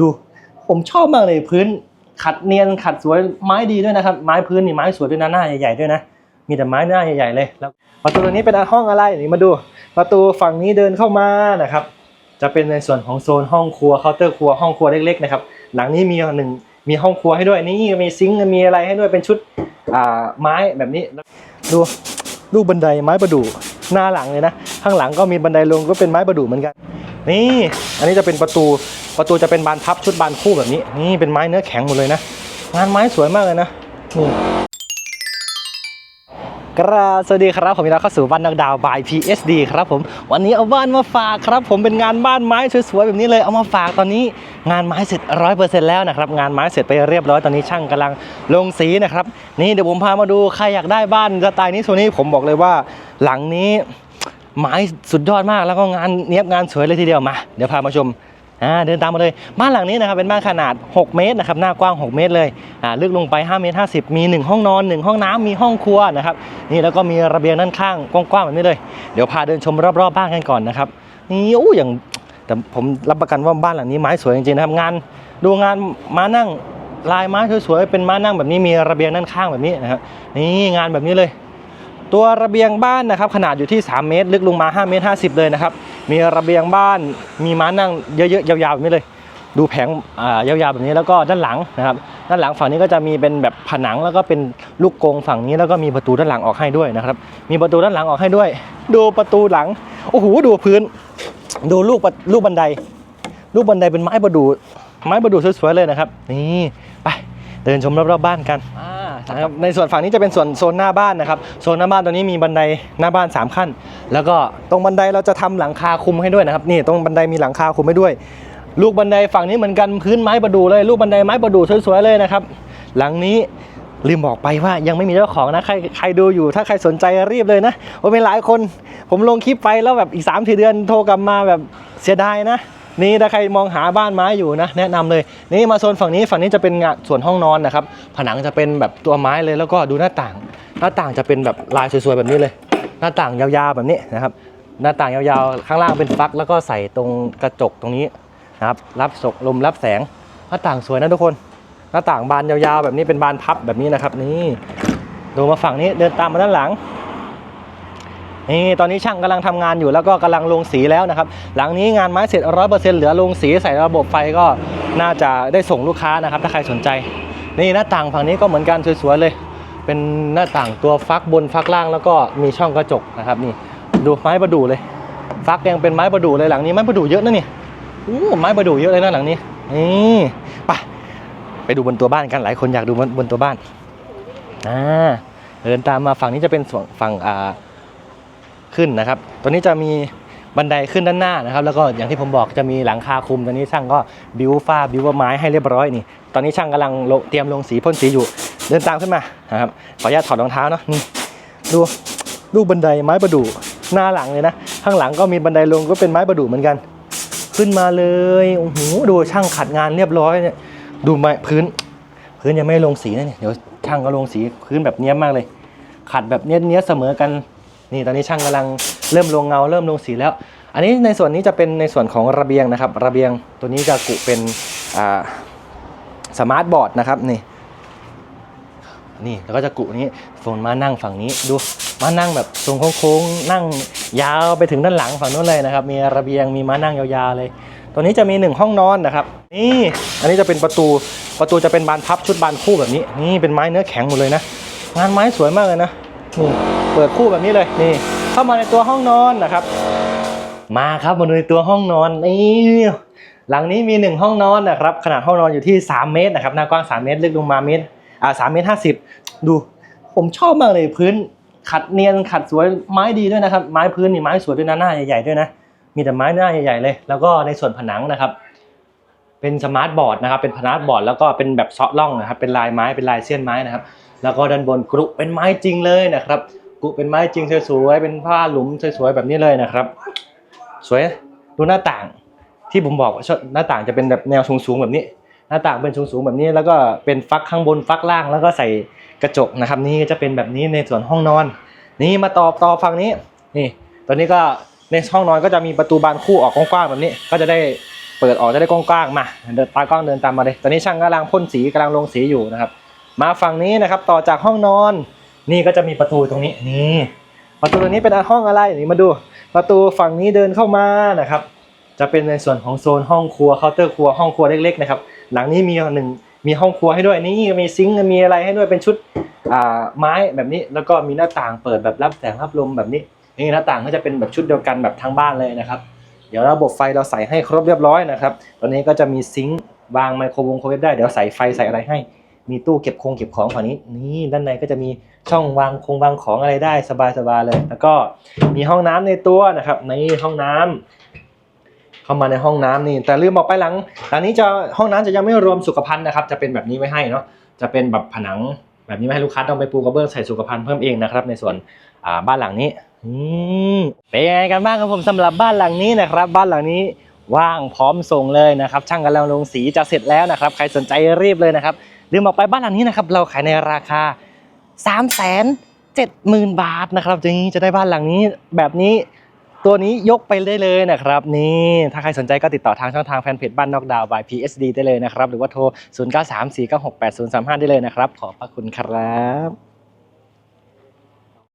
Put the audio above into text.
ดูผมชอบมากเลยพื้นขัดเนียนขัดสวยไม้ดีด้วยนะครับ ไม้พื้นนี่ไม้สวยด้วยนะหน้าใหญ่ๆด้วยนะมีแต่ไม้หน้าใหญ่ๆเลยแล้วประตูตัวนี้เป็นห้องอะไรนี่มาดู ประตูฝั่งนี้เดินเข้ามานะครับ จะเป็นในส่วนของโซนห้องครัวเคาน์เตอร์ครัวห้องครัวเล็กๆนะครับหลังนี้มีหนึ่งมีห้องครัวให้ด้วยนี่มีซิงค์มีอะไรให้ด้วยเป็นชุดไม้แบบนี้ดูลูกบันไดไม้ประดู่หน้าหลังเลยนะ ข้างหลังก็มีบันไดลงก็เป็นไม้ประดู่เหมือนกัน นี่ อันนี้จะเป็นประตู ประตูจะเป็นบานพับชุดบานคู่แบบนี้ นี่เป็นไม้เนื้อแข็งหมดเลยนะ งานไม้สวยมากเลยนะนี่กราบสวัสดีครับผมยินดีต้อนรับเข้าสู่บ้านนักดาวบาย PSD ครับผมวันนี้เอาบ้านมาฝากครับ ผมเป็นงานบ้านไม้สวยๆแบบนี้เลยเอามาฝากตอนนี้ งานไม้เสร็จร้อยเปอร์เซ็นต์แล้วนะครับงานไม้เสร็จไปเรียบร้อยตอนนี้ช่างกำลังลงสีนะครับนี่เดี๋ยวผมพามาดูใครอยากได้บ้านสไตล์นี้โซนี้ผมบอกเลยว่า หลังนี้ไม้สุดยอดมากแล้วก็งานเนี้ยบงานสวยเลยทีเดียวมา เดี๋ยวพามาชม อ่าเดินตามมาเลยบ้านหลังนี้นะครับเป็นบ้านขนาด 6 เมตรนะครับหน้ากว้าง 6 เมตรเลยอ่าลึกลงไป5เมตร50 มี 1 ห้องนอน 1 ห้องน้ำมีห้องครัวนะครับนี่แล้วก็มีระเบียงด้านข้างกว้างๆแบบนี้เลยเดี๋ยวพาเดินชมรอบๆบ้านกันก่อนนะครับนี่โอ้อย่างแต่ผมรับประกันว่าบ้านหลังนี้ไม้สวยจริงๆนะครับงาน ดูงานม้านั่งลายไม้สวยๆเป็นม้านั่งแบบนี้มีระเบียงด้านข้างแบบนี้นะครับนี่งานแบบนี้เลย ตัวระเบียงบ้านนะครับ ขนาดอยู่ที่ 3 เมตร ลึกลงมา 5 เมตร 50 เลยนะครับ มีระเบียงบ้าน มีม้านั่งเยอะๆยาวๆแบบนี้เลย ดูแผงอ่ายาวๆแบบนี้แล้วก็ด้านหลังนะครับ ด้านหลังฝั่งนี้ก็จะมีเป็นแบบผนังแล้วก็เป็นลูกกงฝั่งนี้แล้วก็มีประตูด้านหลังออกให้ด้วยนะครับ มีประตูด้านหลังออกให้ด้วย ดูประตูหลังโอ้โหดูพื้น ดูลูกประลูกบันได ลูกบันไดเป็นไม้ประดู่ ไม้ประดู่สวยๆเลยนะครับ นี่ไปเดินชมรอบๆบ้านกันนะครับในส่วนฝั่งนี้จะเป็นส่วนโซนหน้าบ้านนะครับโซนหน้าบ้านตัวนี้มีบันไดหน้าบ้าน 3 ขั้น แล้วก็ตรงบันไดเราจะทำหลังคาคุมให้ด้วยนะครับนี่ตรงบันไดมีหลังคาคุมให้ด้วย ลูกบันไดฝั่งนี้เหมือนกันพื้นไม้ประดู่เลย ลูกบันไดไม้ประดู่สวยๆเลยนะครับหลังนี้ลืมบอกไปว่ายังไม่มีเจ้าของนะใครใครดูอยู่ถ้าใครสนใจรีบเลยนะว่าเป็นหลายคน ผมลงคลิปไปแล้วแบบอีก3ามสี่เดือนโทรกลับมาแบบเสียดายนะ นี่ถ้าใครมองหาบ้านไม้อยู่นะ แนะนำเลย นี่มาโซนฝั่งนี้ฝั่งนี้จะเป็นงานส่วนห้องนอนนะครับ ผนังจะเป็นแบบตัวไม้เลยแล้วก็ดูหน้าต่าง หน้าต่างจะเป็นแบบลายสวยๆแบบนี้เลย หน้าต่างยาวๆแบบนี้นะครับ หน้าต่างยาวๆ ข้างล่างเป็นฟัก แล้วก็ใส่ตรงกระจกตรงนี้นะครับรับสกลมรับแสง หน้าต่างสวยนะทุกคน หน้าต่างบานยาวๆ แบบนี้เป็นบานพับแบบนี้นะครับ นี่ดูมาฝั่งนี้เดินตามมาด้านหลัง นี่ตอนนี้ช่างกำลังทำงานอยู่แล้วก็กำลังลงสีแล้วนะครับ หลังนี้งานไม้เสร็จร้อยเปอร์เซ็นต์เหลือลงสีใส่ระบบไฟก็น่าจะได้ส่งลูกค้านะครับ ถ้าใครสนใจ นี่หน้าต่างฝั่งนี้ก็เหมือนกันสวยๆเลย เป็นหน้าต่างตัวฟักบนฟักล่างแล้วก็มีช่องกระจกนะครับนี่ดูไม้ประดู่เลย ฟักยังเป็นไม้ประดู่เลยหลังนี้ไม้ประดู่เยอะนะนี่อู้ไม้ประดู่เยอะเลยนะหลังนี้นี่ไปไปดูบนตัวบ้านกันหลายคนอยากดูบนบนตัวบ้านอ่าเดินตามมาฝั่งนี้จะเป็นส่วนฝั่งอ่า ขึ้นนะครับ ตัวนี้จะมีบันไดขึ้นด้านหน้านะครับ แล้วก็อย่างที่ผมบอกจะมีหลังคาคลุม ตอนนี้ช่างก็บิวฝ้าบิวไม้ให้เรียบร้อยนี่ ตอนนี้ช่างกำลังเตรียมลงสีพ่นสีอยู่ เดินตามขึ้นมานะครับ ขออนุญาตถอดรองเท้าเนาะนี่ดูลูกบันไดไม้ประดู่หน้าหลังเลยนะ ข้างหลังก็มีบันไดลงก็เป็นไม้ประดู่เหมือนกัน ขึ้นมาเลย โอ้โห ดูช่างขัดงานเรียบร้อยเนี่ย ดูไม้พื้น พื้นยังไม่ลงสีนะเนี่ย เดี๋ยวช่างก็ลงสีพื้นแบบเนี้ยมากเลย ขัดแบบเนี้ยเนี้ยเสมอกัน นี่ตอนนี้ช่างกำลังเริ่มลงเงา เริ่มลงสีแล้ว อันนี้ในส่วนนี้จะเป็นในส่วนของระเบียงนะครับ ระเบียงตัวนี้จะกุเป็นสมาร์ทบอร์ดนะครับนี่นี่แล้วก็จะกุนี้โซนมานั่งฝั่งนี้ดูมานั่งแบบทรงโค้งๆนั่งยาวไปถึงด้านหลังฝั่งนู้นเลยนะครับ มีระเบียงมีมานั่งยาวๆเลย ตัวนี้จะมีหนึ่งห้องนอนนะครับ นี่อันนี้จะเป็นประตูประตูจะเป็นบานพับชุดบานคู่แบบนี้ นี่เป็นไม้เนื้อแข็งหมดเลยนะ งานไม้สวยมากเลยนะนี่ เปิดคู่แบบนี้เลยนี่ เข้ามาในตัวห้องนอนนะครับ มาครับมาดูในตัวห้องนอนนี่หลังนี้มีหนึ่งห้องนอนนะครับขนาดห้องนอนอยู่ที่ 3 เมตรนะครับหน้ากว้าง 3 เมตรลึกลงมาเมตรอ่าสามเมตรห้าสิบดู ผมชอบมากเลยพื้นขัดเนียนขัดสวยไม้ดีด้วยนะครับ ไม้พื้นนี่ไม้สวยด้วยนะหน้าใหญ่ๆด้วยนะมีแต่ไม้หน้าใหญ่ๆเลย แล้วก็ในส่วนผนังนะครับ เป็นสมาร์ทบอร์ดนะครับเป็นพนาร์ทบอร์ดแล้วก็เป็นแบบเซาะล่องนะครับเป็นลายไม้เป็นลายเส้นไม้นะครับ แล้วก็ด้านบนกรุเป็นไม้จริงเลยนะครับ กุเป็นไม้จริงสวยๆเป็นผ้าหลุมสวยๆแบบนี้เลยนะครับ สวยดูหน้าต่างที่ผมบอกว่าชอบหน้าต่างจะเป็นแบบแนวสูงๆแบบนี้ หน้าต่างเป็นสูงๆแบบนี้ แล้วก็เป็นฟักข้างบนฟักล่างแล้วก็ใส่กระจกนะครับ นี่จะเป็นแบบนี้ในส่วนห้องนอน นี่มาต่อต่อฝั่งนี้นี่ ตอนนี้ก็ในห้องนอนก็จะมีประตูบานคู่ออกกว้างๆแบบนี้ ก็จะได้เปิดออกจะได้กว้างๆมาเดินตากล้องเดินตามมาเลย ตอนนี้ช่างกำลังพ่นสีกำลังลงสีอยู่นะครับ มาฝั่งนี้นะครับต่อจากห้องนอน นี่ก็จะมีประตูตรงนี้นี่ประตูตรงนี้เป็นห้องอะไรนี่มาดู ประตูฝั่งนี้เดินเข้ามานะครับ จะเป็นในส่วนของโซนห้องครัวเคาน์เตอร์ครัวห้องครัวเล็กๆนะครับหลังนี้มีหนึ่งมีห้องครัวให้ด้วยนี่มีซิงค์มีอะไรให้ด้วยเป็นชุดอ่าไม้แบบนี้แล้วก็มีหน้าต่างเปิดแบบรับแสงรับลมแบบนี้นี่หน้าต่างก็จะเป็นแบบชุดเดียวกันแบบทั้งบ้านเลยนะครับเดี๋ยวระบบไฟเราใส่ให้ครบเรียบร้อยนะครับ ตอนนี้ก็จะมีซิงค์วางไมโครวงโครเวฟได้ เดี๋ยวใส่ไฟใส่อะไรให้ มีตู้เก็บคงเก็บของฝั่งนี้ นี่ด้านในก็จะมีช่องวางคงวางของอะไรได้สบายๆเลย แล้วก็มีห้องน้ำในตัวนะครับ ในห้องน้ำเข้ามาในห้องน้ำนี่ แต่ลืมบอกไปหลังหลังนี้จะห้องน้ำจะยังไม่รวมสุขภัณฑ์นะครับ จะเป็นแบบนี้ไว้ให้เนาะจะเป็นแบบผนังแบบนี้ไว้ให้ลูกค้าต้องไปปูกระเบื้องใส่สุขภัณฑ์เพิ่มเองนะครับ ในส่วนอ่าบ้านหลังนี้อืมเป็นยังไงกันบ้างครับผมสำหรับบ้านหลังนี้นะครับ บ้านหลังนี้ว่างพร้อมส่งเลยนะครับ ช่างกำลังลงสีจะเสร็จแล้วนะครับ ใครสนใจรีบเลยนะครับ ลืมบอกไปบ้านหลังนี้นะครับเราขายในราคา 3 7 0 0 0 0 บาทนะครับจึงจะได้บ้านหลังนี้แบบนี้ตัวนี้ยกไปได้เลยนะครับนี่ถ้าใครสนใจก็ติดต่อทางช่องทางแฟนเพจบ้านนอกดาว by PSD ได้เลยนะครับ หรือว่าโทร 0934968035 ได้เลยนะครับ ขอบพระคุณครับ